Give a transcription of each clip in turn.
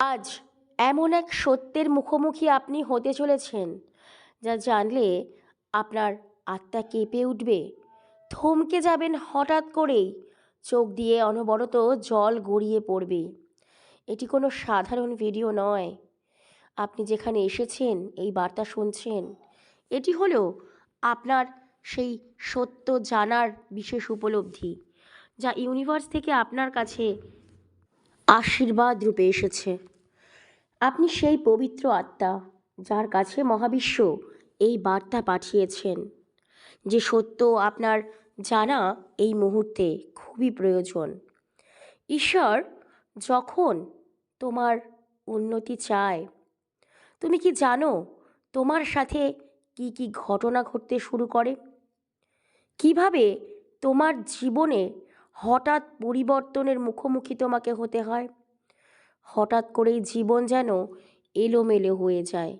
আজ এমন এক সত্যের মুখোমুখি আপনি হতে চলেছেন, যা জানলে আপনার আত্মা কেঁপে উঠবে। থমকে যাবেন হঠাৎ করেই, চোখ দিয়ে অনবরত জল গড়িয়ে পড়বে। এটি কোনো সাধারণ ভিডিও নয়। আপনি যেখানে এসেছেন, এই বার্তা শুনছেন, এটি হলো আপনার সেই সত্য জানার বিশেষ উপলব্ধি, যা ইউনিভার্স থেকে আপনার কাছে আশীর্বাদ রূপে এসেছে। আপনি সেই পবিত্র আত্মা যার কাছে মহাবিশ্ব এই বার্তা পাঠিয়েছেন, যে সত্য আপনার জানা এই মুহূর্তে খুবই প্রয়োজন। ঈশ্বর, যখন তোমার উন্নতি চায়, তুমি কি জানো তোমার সাথে কি কি ঘটনা ঘটতে শুরু করে? কীভাবে তোমার জীবনে হঠাৎ পরিবর্তনের মুখোমুখি তোমাকে হতে হয়। হঠাৎ করেই জীবন যেন এলোমেলো হয়ে যায়।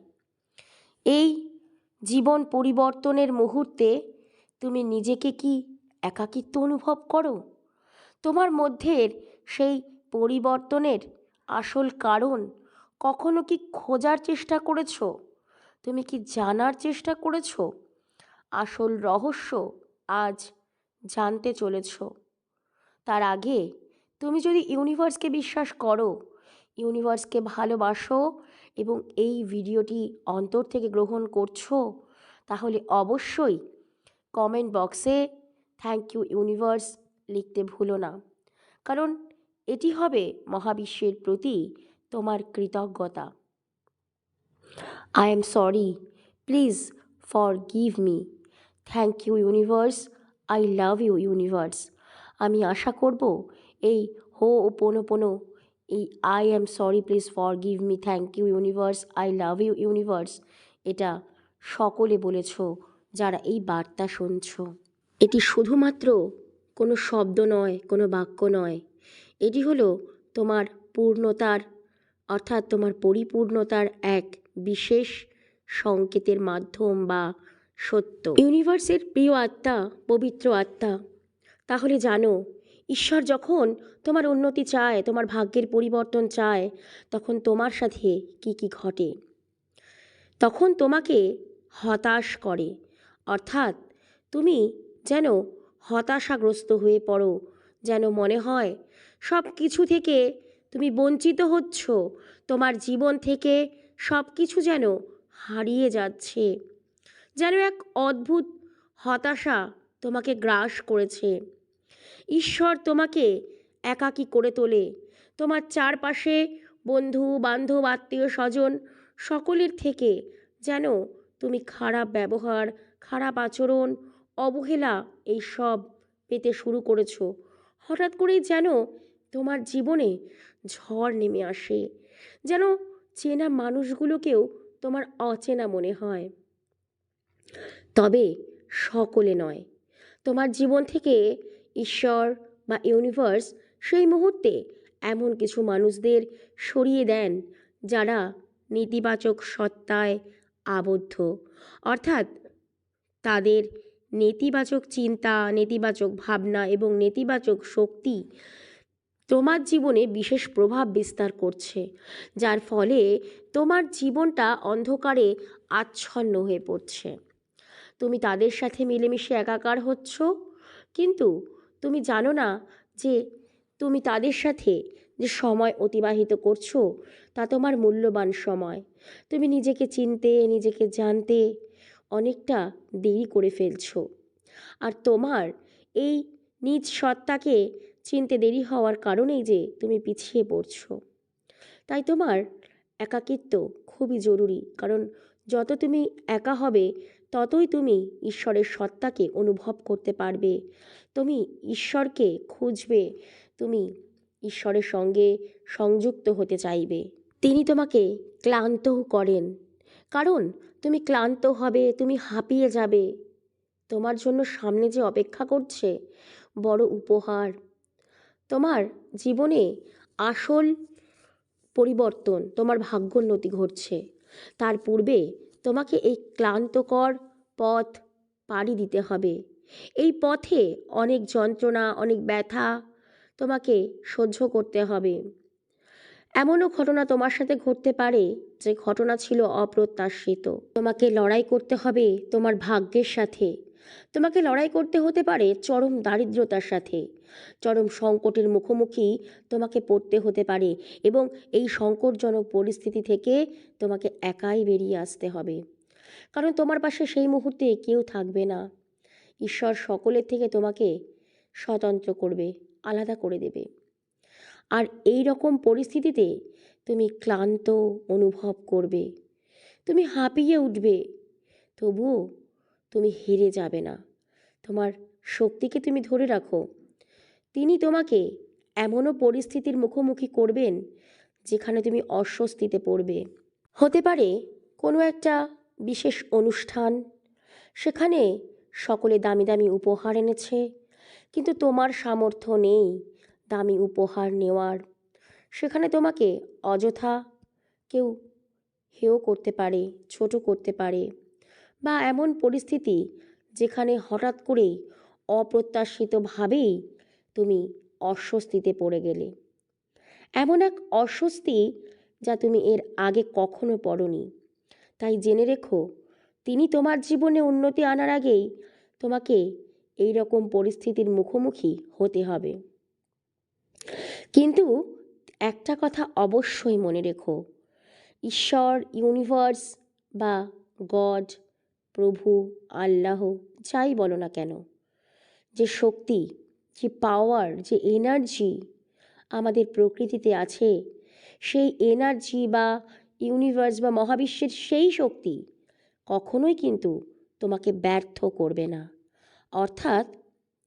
এই জীবন পরিবর্তনের মুহূর্তে তুমি নিজেকে কি একাকিত্ব অনুভব করো? তোমার মধ্যের সেই পরিবর্তনের আসল কারণ কখনো কি খোঁজার চেষ্টা করেছ? তুমি কি জানার চেষ্টা করেছ? আসল রহস্য আজ জানতে চলেছ। তার আগে তুমি যদি ইউনিভার্সকে বিশ্বাস করো, ইউনিভার্সকে ভালোবাসো এবং এই ভিডিওটি অন্তর থেকে গ্রহণ করছ, তাহলে অবশ্যই কমেন্ট বক্সে থ্যাংক ইউ ইউনিভার্স লিখতে ভুলো না। কারণ এটি হবে মহাবিশ্বের প্রতি তোমার কৃতজ্ঞতা। I am sorry please forgive me thank you universe I love you universe আমি আশা করব, এই হো ও পোনো পোনো, এই I am sorry please forgive me, thank you universe, I love you universe, এটা সকলে বলেছ যারা এই বার্তা শুনছ। এটি শুধুমাত্র কোনো শব্দ নয়, কোনো বাক্য নয়, এটি হলো তোমার পূর্ণতার, অর্থাৎ তোমার পরিপূর্ণতার এক বিশেষ সংকেতের মাধ্যম বা সত্য। ইউনিভার্সের প্রিয় আত্মা, পবিত্র আত্মা তাহলে জানো, ঈশ্বর যখন তোমার উন্নতি চায়, তোমার ভাগ্যের পরিবর্তন চায়, তখন তোমার সাথে কি কি ঘটে? তখন তোমাকে হতাশ করে। অর্থাৎ তুমি যেন হতাশাগ্রস্ত হয়ে পড়ো, যেন মনে হয় সব কিছু থেকে তুমি বঞ্চিত হচ্ছ, তোমার জীবন থেকে সব কিছু যেন হারিয়ে যাচ্ছে, যেন এক অদ্ভুত হতাশা তোমাকে গ্রাস করেছে। ঈশ্বর তোমাকে একাকী করে তোলে। তোমার চারপাশে বন্ধু, বান্ধব, আত্মীয়, স্বজন সকলের থেকে যেন তুমি খারাপ ব্যবহার, খারাপ আচরণ, অবহেলা এই সব পেতে শুরু করেছ। হঠাৎ করেই যেন তোমার জীবনে ঝড় নেমে আসে, যেন চেনা মানুষগুলোকেও তোমার অচেনা মনে হয়। তবে সকলে নয়, তোমার জীবন থেকে ঈশ্বর বা ইউনিভার্স সেই মুহূর্তে এমন কিছু মানুষদের সরিয়ে দেন যারা নেতিবাচক সত্তায় আবদ্ধ। অর্থাৎ তাদের নেতিবাচক চিন্তা, নেতিবাচক ভাবনা এবং নেতিবাচক শক্তি তোমার জীবনে বিশেষ প্রভাব বিস্তার করছে, যার ফলে তোমার জীবনটা অন্ধকারে আচ্ছন্ন হয়ে পড়ছে। তুমি তাদের সাথে মিলেমিশে একাকার হচ্ছ, কিন্তু তুমি জানো না যে তুমি তাদের সাথে যে সময় অতিবাহিত করছ, তা তোমার মূল্যবান সময়। তুমি নিজেকে চিনতে, নিজেকে জানতে অনেকটা দেরি করে ফেলছো। আর তোমার এই নিজ সত্তাকে চিনতে দেরি হওয়ার কারণেই যে তুমি পিছিয়ে পড়ছো। তাই তোমার একাকিত্ব খুবই জরুরি, কারণ যত তুমি একা হবে ততই তুমি ঈশ্বরের সত্তাকে অনুভব করতে পারবে। তুমি ঈশ্বরকে খুঁজবে। তুমি ঈশ্বরের সঙ্গে সংযুক্ত হতে চাইবে। তিনি তোমাকে ক্লান্তও করেন। কারণ তুমি ক্লান্ত হবে, তুমি হাঁপিয়ে যাবে। তোমার জন্য সামনে যে অপেক্ষা করছে, বড় উপহার। তোমার জীবনে আসল পরিবর্তন, তোমার ভাগ্যোন্নতি ঘটছে। তার পূর্বে তোমাকে এই ক্লান্তকর পথ পাড়ি দিতে হবে। এই পথে অনেক যন্ত্রণা, অনেক ব্যথা তোমাকে সহ্য করতে হবে। এমনও ঘটনা তোমার সাথে ঘটতে পারে যে ঘটনা ছিল অপ্রত্যাশিত। তোমাকে লড়াই করতে হবে তোমার ভাগ্যের সাথে। তোমাকে লড়াই করতে হতে পারে চরম দারিদ্রতার সাথে। চরম সংকটের মুখোমুখি তোমাকে পড়তে হতে পারে এবং এই সংকটজনক পরিস্থিতি থেকে তোমাকে একাই বেরিয়ে আসতে হবে। কারণ তোমার পাশে সেই মুহূর্তে কেউ থাকবে না। ঈশ্বর সকলের থেকে তোমাকে স্বতন্ত্র করবে, আলাদা করে দেবে। আর এই রকম পরিস্থিতিতে তুমি ক্লান্ত অনুভব করবে। তুমি হাঁপিয়ে উঠবে। তবুও তুমি হেরে যাবে না। তোমার শক্তিকে তুমি ধরে রাখো। তিনি তোমাকে এমনও পরিস্থিতির মুখোমুখি করবেন যেখানে তুমি অস্বস্তিতে পড়বে। হতে পারে কোনো একটা বিশেষ অনুষ্ঠান, সেখানে সকলে দামি দামি উপহার এনেছে, কিন্তু তোমার সামর্থ্য নেই দামি উপহার নেওয়ার। সেখানে তোমাকে অযথা কেউ হেয় করতে পারে, ছোট করতে পারে। বা এমন পরিস্থিতি যেখানে হঠাৎ করেই অপ্রত্যাশিতভাবেই তুমি অস্বস্তিতে পড়ে গেলে। এমন এক অস্বস্তি যা তুমি এর আগে কখনো পড়নি। তাই জেনে রেখো, তিনি তোমার জীবনে উন্নতি আনার আগেই তোমাকে এই রকম পরিস্থিতির মুখোমুখি হতে হবে। কিন্তু একটা কথা অবশ্যই মনে রেখো, ঈশ্বর ইউনিভার্স বা গড প্রভু, আল্লাহ যাই বলো না কেন, যে শক্তি, যে পাওয়ার যে এনার্জি আমাদের প্রকৃতিতে আছে, সেই এনার্জি বা ইউনিভার্স বা মহাবিশ্বের সেই শক্তি কখনোই কিন্তু তোমাকে ব্যর্থ করবে না, অর্থাৎ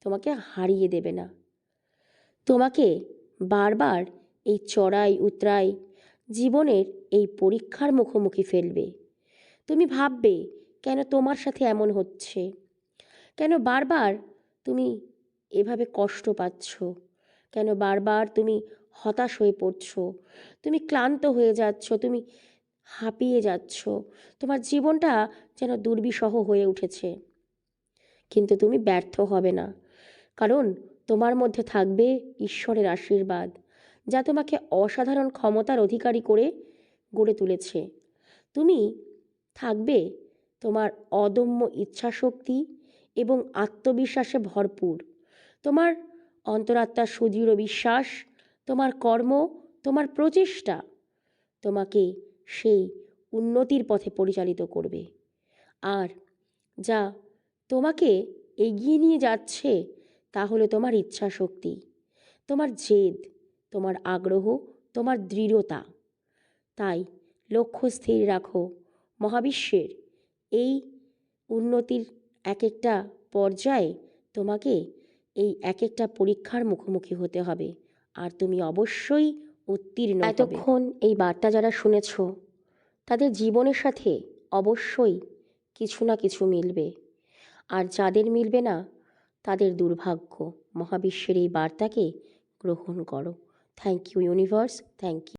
তোমাকে হারিয়ে দেবে না। তোমাকে বারবার এই চড়াই, উতরাই জীবনের এই পরীক্ষার মুখোমুখি ফেলবে। তুমি ভাববে কেন তোমার সাথে এমন হচ্ছে? কেন বারবার তুমি এভাবে কষ্ট পাচ্ছ? কেন বারবার তুমি হতাশ হয়ে পড়ছো? তুমি ক্লান্ত হয়ে যাচ্ছ, তুমি হাঁপিয়ে যাচ্ছ। তোমার জীবনটা যেন দুর্বিষহ হয়ে উঠেছে। কিন্তু তুমি ব্যর্থ হবে না। কারণ তোমার মধ্যে থাকবে ঈশ্বরের আশীর্বাদ, যা তোমাকে অসাধারণ ক্ষমতার অধিকারী করে গড়ে তুলেছে। তুমি থাকবে তোমার অদম্য ইচ্ছাশক্তি এবং আত্মবিশ্বাসে ভরপুর। তোমার অন্তরাত্মার সুদৃঢ় বিশ্বাস, তোমার কর্ম, তোমার প্রচেষ্টা তোমাকে সেই উন্নতির পথে পরিচালিত করবে। আর যা তোমাকে এগিয়ে নিয়ে যাচ্ছে, তা হলো তোমার ইচ্ছা শক্তি তোমার জেদ, তোমার আগ্রহ, তোমার দৃঢ়তা। তাই লক্ষ্য স্থির রাখো মহাবিশ্বের এই উন্নতির এক একটা পর্যায়ে তোমাকে এই এক একটা পরীক্ষার মুখোমুখি হতে হবে। আর তুমি অবশ্যই উত্তীর্ণ এতক্ষণ এই বার্তা যারা শুনেছ, তাদের জীবনের সাথে অবশ্যই কিছু না কিছু মিলবে। আর যাদের মিলবে না, তাদের দুর্ভাগ্য। মহাবিশ্বের এই বার্তাকে গ্রহণ করো। Thank you universe thank you